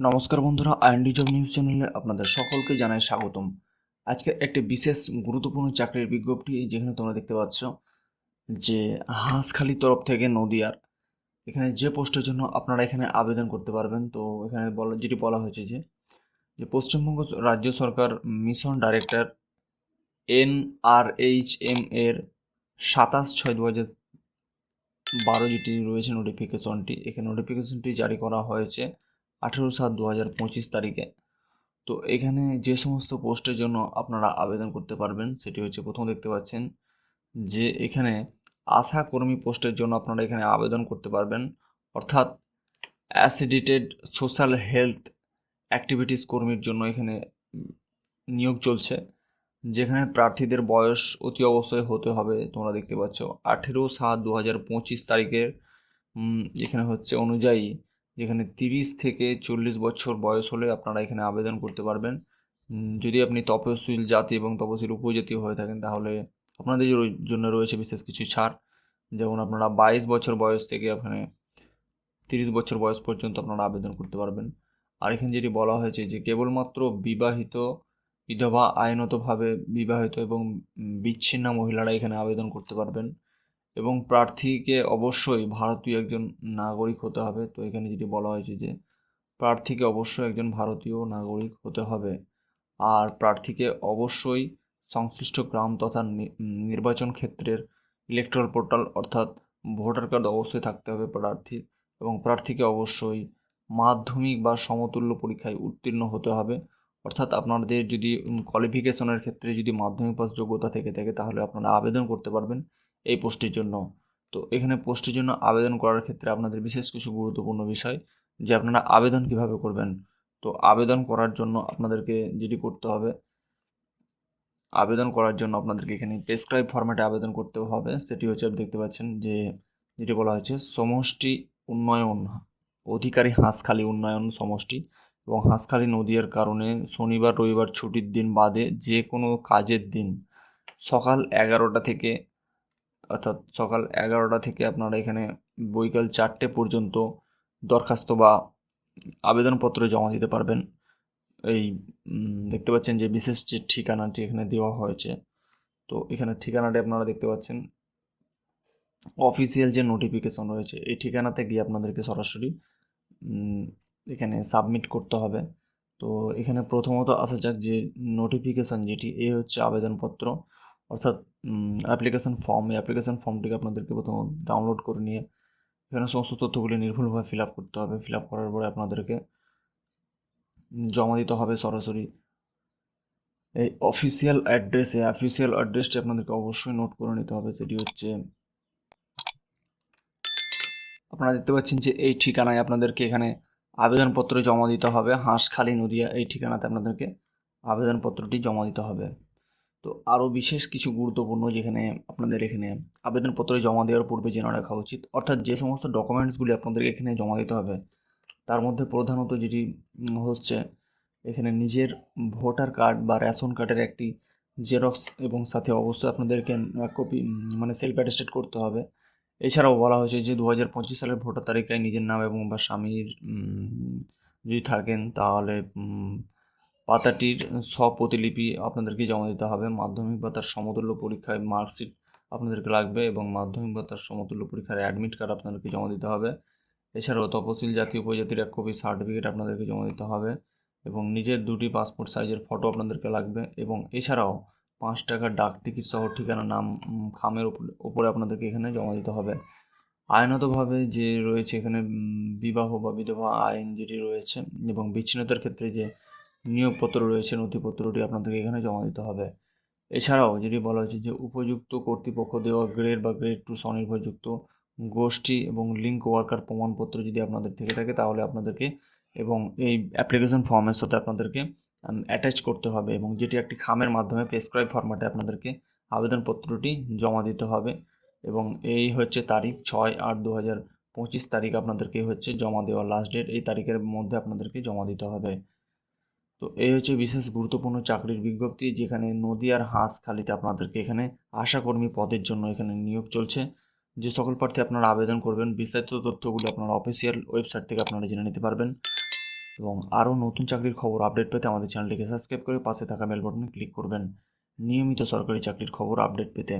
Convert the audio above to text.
নমস্কার বন্ধুরা IND job news চ্যানেলে আপনাদের সকলকে জানাই স্বাগতম। আজকে একটি বিশেষ গুরুত্বপূর্ণ চাকরির বিজ্ঞপ্তি, যেখানে তোমরা দেখতে পাচ্ছ যে হাঁসখালি তরফ থেকে নদিয়ার এখানে যে পোস্টের জন্য আপনারা এখানে আবেদন করতে পারবেন, তো এখানে বলা, যেটি বলা হয়েছে যে যে পশ্চিমবঙ্গ রাজ্য সরকার mission director N R H M এর সাতাশ ছয় দু হাজার বারো যেটি রয়েছে নোটিফিকেশনটি এখানে নোটিফিকেশনটি জারি করা হয়েছে। আঠেরো সাত দু হাজার পঁচিশ তারিখে। তো এখানে যে সমস্ত পোস্টের জন্য আপনারা আবেদন করতে পারবেন, সেটি হচ্ছে প্রথম দেখতে পাচ্ছেন যে এখানে আশা কর্মী পোস্টের জন্য আপনারা এখানে আবেদন করতে পারবেন। অর্থাৎ অ্যাসিডিটেড সোশ্যাল হেলথ অ্যাক্টিভিটিস কর্মীর জন্য এখানে নিয়োগ চলছে, যেখানে প্রার্থীদের বয়স অতি অবশ্যই হতে হবে। তোমরা দেখতে পাচ্ছ আঠেরো সাত দু হাজার পঁচিশ তারিখের এখানে হচ্ছে অনুযায়ী যেখানে তিরিশ থেকে চল্লিশ বছর বয়স হলে আপনারা এখানে আবেদন করতে পারবেন। যদি আপনি তপশিল জাতি এবং তপশিল উপজাতি হয়ে থাকেন, তাহলে আপনাদের জন্য রয়েছে বিশেষ কিছু ছাড়। যেমন আপনারা বাইশ বছর বয়স থেকে এখানে তিরিশ বছর বয়স পর্যন্ত আপনারা আবেদন করতে পারবেন। আর এখানে যেটি বলা হয়েছে যে, কেবলমাত্র বিবাহিত বিধবা আইনতভাবে বিবাহিত এবং বিচ্ছিন্ন মহিলারা এখানে আবেদন করতে পারবেন। এবং প্রার্থীকে অবশ্যই ভারতীয় একজন নাগরিক হতে হবে। তো এখানে যেটি বলা হয়েছে যে, প্রার্থীকে অবশ্যই একজন ভারতীয় নাগরিক হতে হবে। আর প্রার্থীকে অবশ্যই সংশ্লিষ্ট গ্রাম তথা নির্বাচন ক্ষেত্রের ইলেকট্রাল পোর্টাল অর্থাৎ ভোটার কার্ড অবশ্যই থাকতে হবে প্রার্থীর এবং প্রার্থীকে অবশ্যই মাধ্যমিক বা সমতুল্য পরীক্ষায় উত্তীর্ণ হতে হবে। অর্থাৎ আপনাদের যদি কোয়ালিফিকেশনের ক্ষেত্রে যদি মাধ্যমিক পাস যোগ্যতা থেকে থাকে, তাহলে আপনারা আবেদন করতে পারবেন। এই পোস্টের জন্য। তো এখানে পোস্টের জন্য আবেদন করার ক্ষেত্রে আপনাদের বিশেষ কিছু গুরুত্বপূর্ণ বিষয়, যে আপনারা আবেদন কীভাবে করবেন। তো আবেদন করার জন্য আপনাদেরকে যেটি করতে হবে, আবেদন করার জন্য আপনাদেরকে এখানে প্রেসক্রাইব ফরম্যাটে আবেদন করতে হবে। সেটি হচ্ছে আপনি দেখতে পাচ্ছেন যে যেটি বলা হয়েছে, সমষ্টি উন্নয়ন, অধিকারী হাঁসখালি উন্নয়ন সমষ্টি। এবং হাঁসখালি নদীর কারণে শনিবার, রবিবার ছুটির দিন বাদে যে কোনো কাজের দিন সকাল এগারোটা থেকে অর্থাৎ সকাল এগারোটা থেকে আপনারা এখানে বৈকাল চারটে পর্যন্ত দরখাস্ত বা আবেদনপত্র জমা দিতে পারবেন। এই দেখতে পাচ্ছেন যে বিশেষ যে ঠিকানাটি এখানে দেওয়া হয়েছে, তো এখানে ঠিকানাটি আপনারা দেখতে পাচ্ছেন। অফিসিয়াল যে নোটিফিকেশন রয়েছে, এই ঠিকানাতে গিয়ে আপনাদেরকে সরাসরি এখানে সাবমিট করতে হবে। তো এখানে প্রথমত আসা যাক যে নোটিফিকেশন যেটি, এ হচ্ছে আবেদনপত্র। অর্থাৎ অ্যাপ্লিকেশন ফর্ম এই অ্যাপ্লিকেশন ফর্মটিকে আপনাদেরকে প্রথম ডাউনলোড করে নিয়ে এখানে সমস্ত তথ্যগুলি নির্ভুলভাবে ফিল আপ করতে হবে। ফিল আপ করার পরে আপনাদেরকে জমা দিতে হবে সরাসরি। এই অফিসিয়াল অ্যাড্রেসে অফিসিয়াল অ্যাড্রেসটি আপনাদেরকে অবশ্যই নোট করে নিতে হবে। সেটি হচ্ছে আপনারা দেখতে পাচ্ছেন যে এই ঠিকানায় আপনাদেরকে এখানে আবেদনপত্র জমা দিতে হবে। হাঁসখালি নদিয়া এই ঠিকানাতে আপনাদেরকে আবেদনপত্রটি জমা দিতে হবে। তো আরও বিশেষ কিছু গুরুত্বপূর্ণ যেখানে আপনাদের এখানে আবেদনপত্র জমা দেওয়ার পূর্বে জেনে রাখা উচিত। অর্থাৎ যে সমস্ত ডকুমেন্টসগুলি আপনাদেরকে এখানে জমা দিতে হবে, তার মধ্যে প্রধানত যেটি হচ্ছে এখানে নিজের ভোটার কার্ড বা রেশন কার্ডের একটি জেরক্স এবং সাথে অবশ্যই আপনাদেরকে কপি মানে সেলফ অ্যাটেস্টেড করতে হবে। এছাড়াও বলা হয়েছে যে দু হাজার পঁচিশ সালের ভোটার তালিকায় নিজের নাম এবং বা স্বামীর যদি থাকেন তাহলে পাতাটির স্বপ্রতিলিপি আপনাদেরকে জমা দিতে হবে। মাধ্যমিক বা তার সমতুল্য পরীক্ষায় মার্কশিট আপনাদেরকে লাগবে এবং মাধ্যমিক বা তার সমতুল্য পরীক্ষার অ্যাডমিট কার্ড আপনাদেরকে জমা দিতে হবে। এছাড়াও তপশিল জাতীয় উপজাতির এক কপি সার্টিফিকেট আপনাদেরকে জমা দিতে হবে এবং নিজের দুটি পাসপোর্ট সাইজের ফটো আপনাদেরকে লাগবে এবং এছাড়াও পাঁচ টাকার ডাক টিকিট সহ ঠিকানা, নাম খামের উপরে আপনাদেরকে এখানে জমা দিতে হবে। আইনতভাবে যে রয়েছে এখানে বিবাহ বা বিধবা আইন যেটি রয়েছে এবং বিচ্ছিন্নতার ক্ষেত্রে যে নিয়োগপত্র রয়েছে, নথিপত্রটি আপনাদেরকে এখানে জমা দিতে হবে। এছাড়াও যেটি বলা হয়েছে যে উপযুক্ত কর্তৃপক্ষ দেওয়া গ্রেড বা গ্রেড টু স্বনির্ভরযুক্ত গোষ্ঠী এবং লিঙ্ক ওয়ার্কার প্রমাণপত্র যদি আপনাদের থেকে থাকে, তাহলে আপনাদেরকে এবং এই অ্যাপ্লিকেশন ফর্মের সাথে আপনাদেরকে অ্যাটাচ করতে হবে এবং যেটি একটি খামের মাধ্যমে প্রেসক্রাইব ফরম্যাটে আপনাদেরকে আবেদনপত্রটি জমা দিতে হবে এবং এই হচ্ছে তারিখ ছয় আট দু হাজার পঁচিশ তারিখ আপনাদেরকে হচ্ছে জমা দেওয়ার লাস্ট ডেট এই তারিখের মধ্যে আপনাদেরকে জমা দিতে হবে। তো এই হচ্ছে বিশেষ গুরুত্বপূর্ণ চাকরির বিজ্ঞপ্তি, যেখানে নদীয়ার হাঁসখালিতে আপনাদেরকে এখানে আশাকর্মী পদের জন্য এখানে নিয়োগ চলছে। যে সকল প্রার্থী আপনারা আবেদন করবেন, বিস্তারিত তথ্যগুলো আপনারা অফিসিয়াল ওয়েবসাইট থেকে আপনারা জেনে নিতে পারবেন। এবং আরও নতুন চাকরির খবর আপডেট পেতে আমাদের চ্যানেলটিকে সাবস্ক্রাইব করে পাশে থাকা বেল বাটনে ক্লিক করবেন। নিয়মিত সরকারি চাকরির খবর আপডেট পেতে।